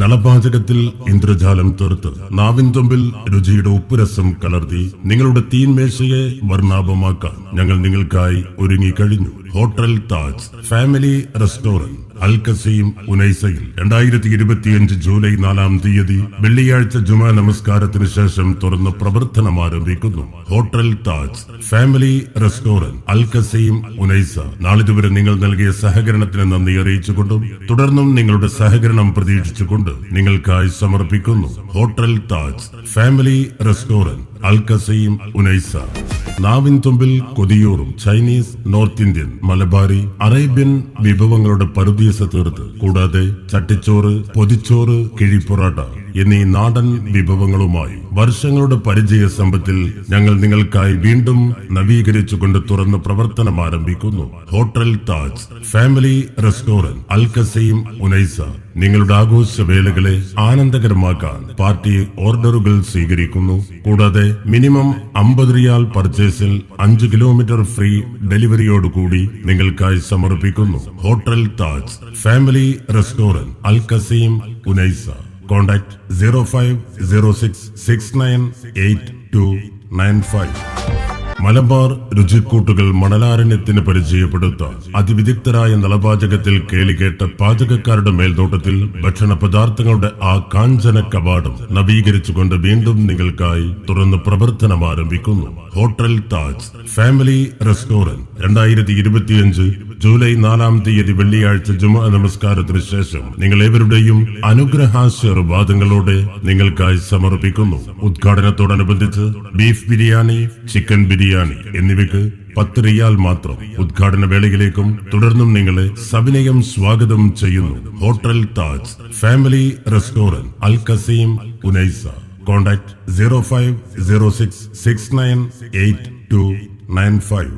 നളപാചകത്തിൽ ഇന്ദ്രജാലം തീർത്ത് നാവിൻ തൊമ്പിൽ രുചിയുടെ ഉപ്പുരസം കലർത്തി നിങ്ങളുടെ തീൻമേശയെ വർണാഭമാക്കാൻ ഞങ്ങൾ നിങ്ങൾക്കായി ഒരുങ്ങി കഴിഞ്ഞു ഹോട്ടൽ താജ് ഫാമിലി റെസ്റ്റോറന്റ് അൽക്കസയും ഉനൈസയിൽ. രണ്ടായിരത്തി ഇരുപത്തിയഞ്ച് ജൂലൈ നാലാം തീയതി വെള്ളിയാഴ്ച ജുമാ നമസ്കാരത്തിന് ശേഷം തുറന്ന് പ്രവർത്തനം ആരംഭിക്കുന്നു. ഹോട്ടൽ താജ് ഫാമിലി റെസ്റ്റോറന്റ് അൽക്കസയും ഉനൈസ. നാളിതുവരെ നിങ്ങൾ നൽകിയ സഹകരണത്തിന് നന്ദി അറിയിച്ചുകൊണ്ടും തുടർന്നും നിങ്ങളുടെ സഹകരണം പ്രതീക്ഷിച്ചുകൊണ്ട് നിങ്ങൾക്കായി സമർപ്പിക്കുന്നു. ഹോട്ടൽ താജ് ഫാമിലി റെസ്റ്റോറന്റ് അൽക്കസയും ഉനൈസ. നാവിൻ തുമ്പിൽ കൊതിയൂറും Chinese north Indian Malabari Arabian വിഭവങ്ങളുടെ പരുദീസ തീർത്ത്. കൂടാതെ ചട്ടിച്ചോറ് പൊതിച്ചോറ് കിഴിപ്പൊറാട്ട എന്നീ നാടൻ വിഭവങ്ങളുമായി വർഷങ്ങളുടെ പരിചയ സമ്പത്തിൽ ഞങ്ങൾ നിങ്ങൾക്കായി വീണ്ടും നവീകരിച്ചുകൊണ്ട് തുറന്ന് പ്രവർത്തനം ആരംഭിക്കുന്നു. ഹോട്ടൽ താജ് ഫാമിലി റെസ്റ്റോറന്റ് അൽക്കസയും ഉനൈസ. നിങ്ങളുടെ ആഘോഷവേളകളെ ആനന്ദകരമാക്കാൻ പാർട്ടി ഓർഡറുകൾ സ്വീകരിക്കുന്നു. കൂടാതെ മിനിമം അമ്പത് റിയാൽ പർച്ചേസിൽ അഞ്ച് കിലോമീറ്റർ ഫ്രീ ഡെലിവറിയോടുകൂടി നിങ്ങൾക്കായി സമർപ്പിക്കുന്നു. Hotel Taj family restaurant Al Unaizah. Contact zero five zero six six nine eight two nine five Malabar രുചിക്കൂട്ടുകൾ മണലാരണ്യത്തിന് പരിചയപ്പെടുത്താൻ അതിവിദഗ്ധരായ നളപാചകത്തിൽ കേളികേട്ട പാചകക്കാരുടെ മേൽനോട്ടത്തിൽ ഭക്ഷണ പദാർത്ഥങ്ങളുടെ ആ കാഞ്ചന കവാടം നവീകരിച്ചുകൊണ്ട് വീണ്ടും നിങ്ങൾക്കായി തുറന്ന് പ്രവർത്തനം ആരംഭിക്കുന്നു. ഹോട്ടൽ താജ് ഫാമിലി റെസ്റ്റോറന്റ് രണ്ടായിരത്തി ഇരുപത്തിയഞ്ച് ജൂലൈ നാലാം തീയതി വെള്ളിയാഴ്ച ജുമ നമസ്കാരത്തിന് ശേഷം നിങ്ങൾ ഏവരുടെയും അനുഗ്രഹാശീർവാദങ്ങളോടെ നിങ്ങൾക്കായി സമർപ്പിക്കുന്നു. ഉദ്ഘാടനത്തോടനുബന്ധിച്ച് ബീഫ് ബിരിയാണി ചിക്കൻ ബിരിയാണി എന്നിവയ്ക്ക് പത്ത് റിയാൽ മാത്രം. ഉദ്ഘാടന വേളയിലേക്കും തുടർന്നും നിങ്ങളെ സവിനയം സ്വാഗതം ചെയ്യുന്നു. Hotel Taj family restaurant Al Qassim Unaizah. Contact zero five zero six six nine eight two nine five.